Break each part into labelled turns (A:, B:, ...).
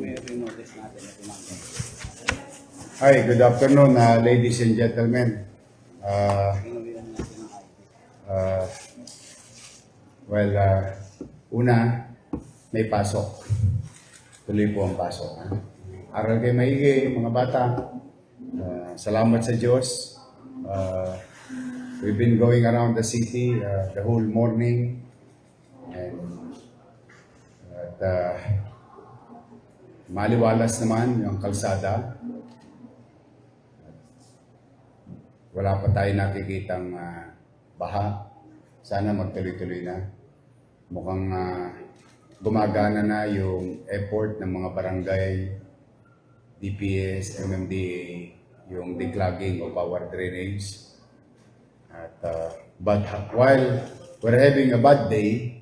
A: may renotice natin na tumangkin.
B: Hi, good afternoon, uh, ladies and gentlemen. Uh, uh, well, uh, una, may pasok. Tuloy po ang pasok. Ha? Aral kayo maigi, mga bata. Uh, salamat sa Diyos. Uh, we've been going around the city uh, the whole morning. And at uh, maliwalas naman yung kalsada. wala pa tayo nakikitang ah, baha. Sana magtuloy-tuloy na. Mukhang ah, gumagana na yung effort ng mga barangay, DPS, MMDA, yung declogging of our drainage. At, ah, but while we're having a bad day,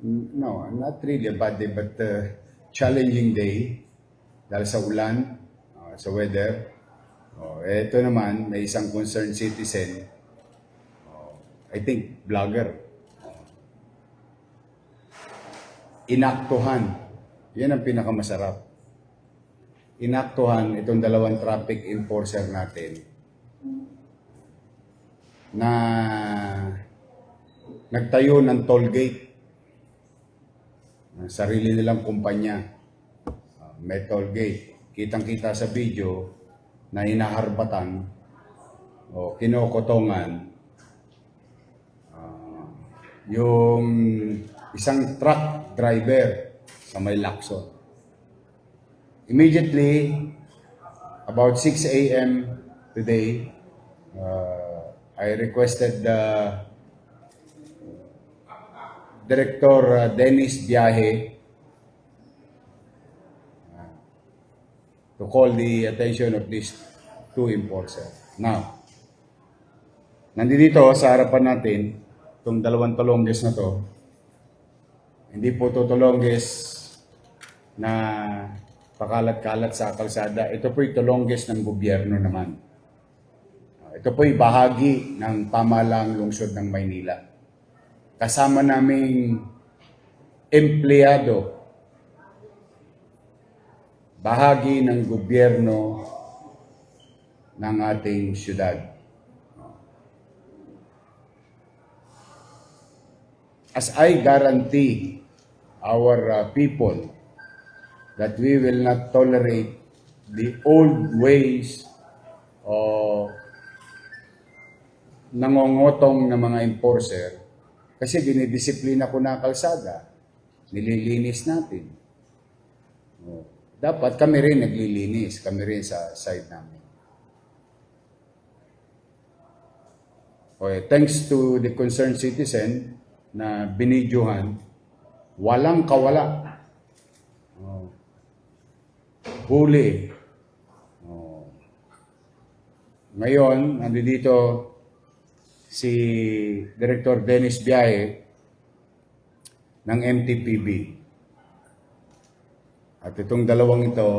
B: no, not really a bad day, but uh, challenging day dahil sa ulan, ah, sa weather, Oh, eto naman, may isang concerned citizen. Oh, I think vlogger. Oh. Inaktuhan. Yan ang pinakamasarap. Inaktuhan itong dalawang traffic enforcer natin na nagtayo ng toll gate. Ang Sarili nilang kumpanya. May toll gate. Kitang-kita sa video, na hinaharbatan o kinokotongan ah, yung isang truck driver sa may Lacson. Immediately, about 6 a.m. today, uh, I requested the Director uh, Dennis Biahe to call the attention of these two enforcer. Now, nandito sa harapan natin, itong dalawang tolongges na to, hindi po to tolongges na pakalat-kalat sa kalsada. Ito po'y tolongges ng gobyerno naman. Ito po'y bahagi ng pamalang lungsod ng Maynila. Kasama naming empleyado bahagi ng gobyerno ng ating syudad. As I guarantee our uh, people that we will not tolerate the old ways of nangongotong ng mga enforcer kasi dinidisiplina ko na ang kalsada, nililinis natin. Oh. Dapat kami rin naglilinis, kami rin sa side namin. Okay, thanks to the concerned citizen na binidyohan, walang kawala. Oh. Huli. Oh. Ngayon, nandito si Director Dennis Biaye ng MTPB. At itong dalawang ito,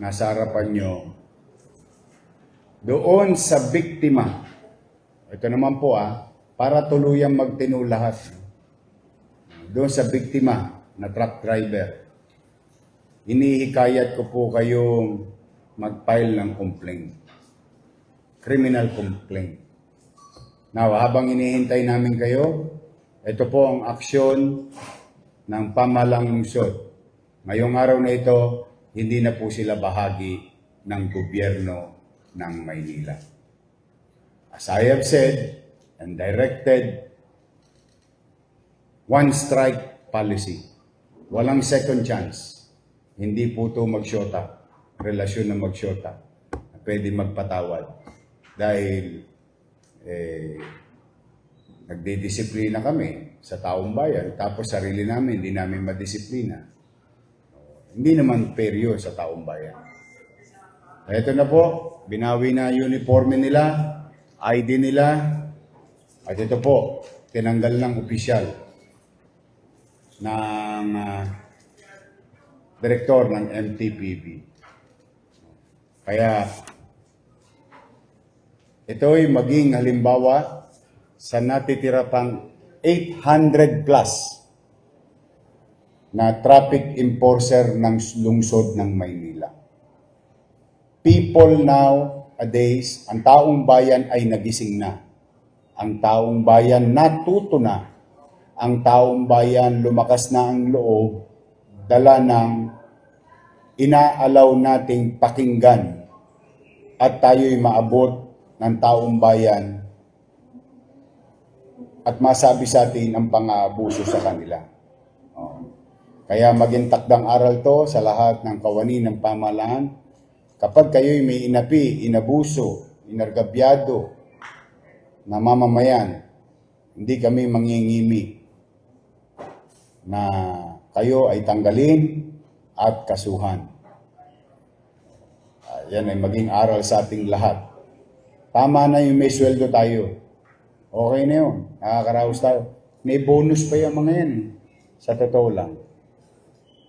B: nasa harapan nyo, doon sa biktima, ito naman po ah, para tuluyang magtino lahat. Doon sa biktima na truck driver, inihikayat ko po kayong mag-file ng complaint. Criminal complaint. Now, habang inihintay namin kayo, ito po ang aksyon ng pamalang lungsod. Ngayong araw na ito, hindi na po sila bahagi ng gobyerno ng Maynila. As I have said and directed, one strike policy. Walang second chance. Hindi po ito magsyota, relasyon na magsyota. Pwede magpatawad. Dahil eh, nagdidisiplina kami sa taong bayan, tapos sarili namin, hindi namin madisiplina. Hindi naman yun sa taong bayan. Ito na po, binawi na uniforme nila, ID nila, at ito po, tinanggal ng opisyal ng ah, direktor ng MTPB. Kaya, ito'y maging halimbawa sa natitira pang 800 plus na traffic enforcer ng lungsod ng Maynila. People nowadays, ang taong bayan ay nagising na. Ang taong bayan natuto na. Ang taong bayan lumakas na ang loob, dala ng inaalaw nating pakinggan at tayo'y maabot ng taong bayan at masabi sa atin ang pang-aabuso sa kanila. Kaya maging takdang aral to sa lahat ng kawani ng pamahalaan. Kapag kayo'y may inapi, inabuso, inargabyado na mamamayan, hindi kami mangingimi na kayo ay tanggalin at kasuhan. Ah, yan ay maging aral sa ating lahat. Tama na yung may sweldo tayo. Okay na yun. Nakakaraos tayo. May bonus pa yung mga yan eh. Sa totoo lang.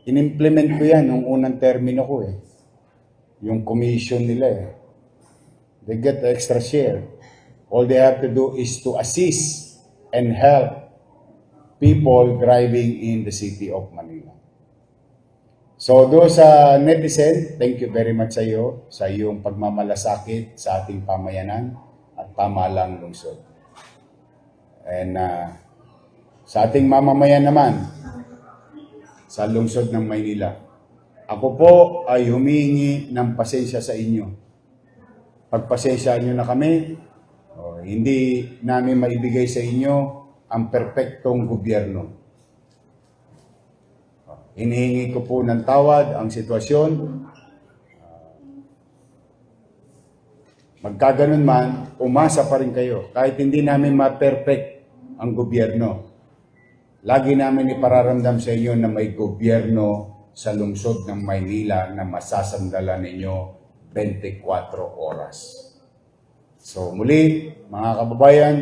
B: In-implement ko yan nung unang termino ko eh. Yung commission nila eh. They get the extra share. All they have to do is to assist and help people driving in the city of Manila. So do sa netizen, thank you very much sa iyo sa iyong pagmamalasakit sa ating pamayanan at pamahalang lungsod. And uh, sa ating mamamayan naman, sa lungsod ng Maynila, ako po ay humingi ng pasensya sa inyo. Pagpasensya nyo na kami, oh, hindi namin maibigay sa inyo ang perpektong gobyerno. Hinihingi ko po ng tawad ang sitwasyon. Magkaganon man, umasa pa rin kayo. Kahit hindi namin ma-perfect ang gobyerno. Lagi namin ipararamdam sa inyo na may gobyerno sa lungsod ng Maynila na masasandala ninyo 24 oras. So muli, mga kababayan,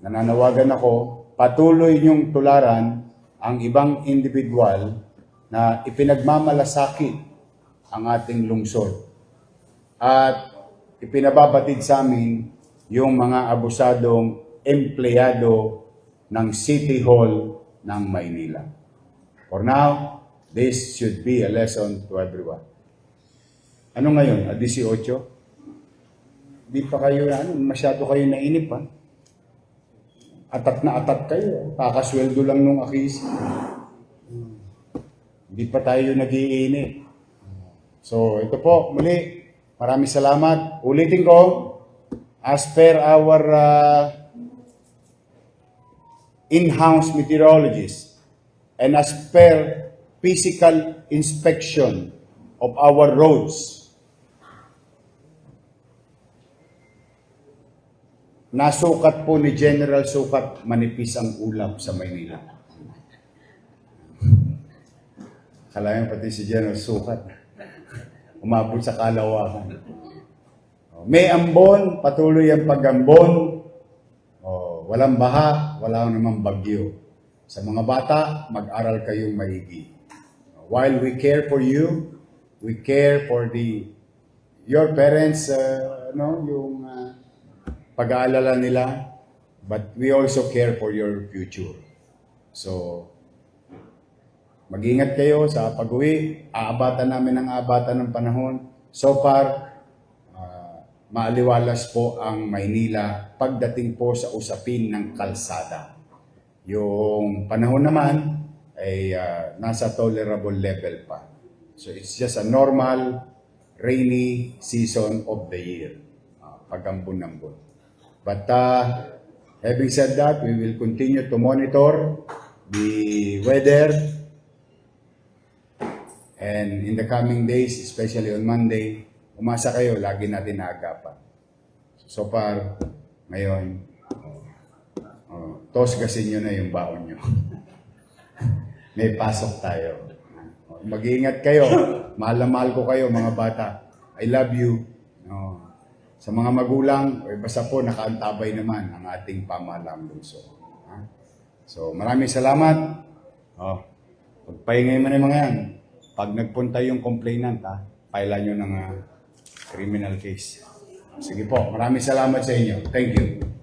B: nananawagan ako, patuloy niyong tularan ang ibang individual na ipinagmamalasakit ang ating lungsod. At ipinababatid sa amin yung mga abusadong empleyado ng City Hall ng Maynila. For now, this should be a lesson to everyone. Ano ngayon? A 18? Di pa kayo, ano, masyado kayo nainip ha? Atat na atat kayo. Kakasweldo lang nung akis. Hindi pa tayo nagiinip. So, ito po, muli, maraming salamat. Ulitin ko, as per our uh, in-house meteorologist and as per physical inspection of our roads, nasukat po ni General Sukat manipis ang ulap sa Maynila. Kalayan pati si General Sukat. Umabot sa kalawakan. May ambon, patuloy ang pag-ambon. Oh, walang baha, wala namang bagyo. Sa mga bata, mag-aral kayong maigi. While we care for you, we care for the your parents, uh, no, yung uh, pag-aalala nila, but we also care for your future. So, mag-ingat kayo sa pag-uwi. Aabatan namin ang aabatan ng panahon. So far, ah, maaliwalas po ang Maynila pagdating po sa usapin ng kalsada. Yung panahon naman ay ah, nasa tolerable level pa. So it's just a normal rainy season of the year. Uh, pagambon-ambon. But uh, having said that, we will continue to monitor the weather and in the coming days, especially on Monday, umasa kayo, lagi natin naagapan. So far, ngayon, oh, tos gasin nyo na yung baon nyo. May pasok tayo. Oh, Mag-iingat kayo. Mahal na mahal ko kayo, mga bata. I love you. Oh. Sa mga magulang, eh, basta po nakaantabay naman ang ating pamahalang. Ha? So, maraming salamat. Oh, pagpahingay mo na mga yan. Pag nagpunta yung complainant, ha, pailan nyo ng ah, criminal case. Sige po, maraming salamat sa inyo. Thank you.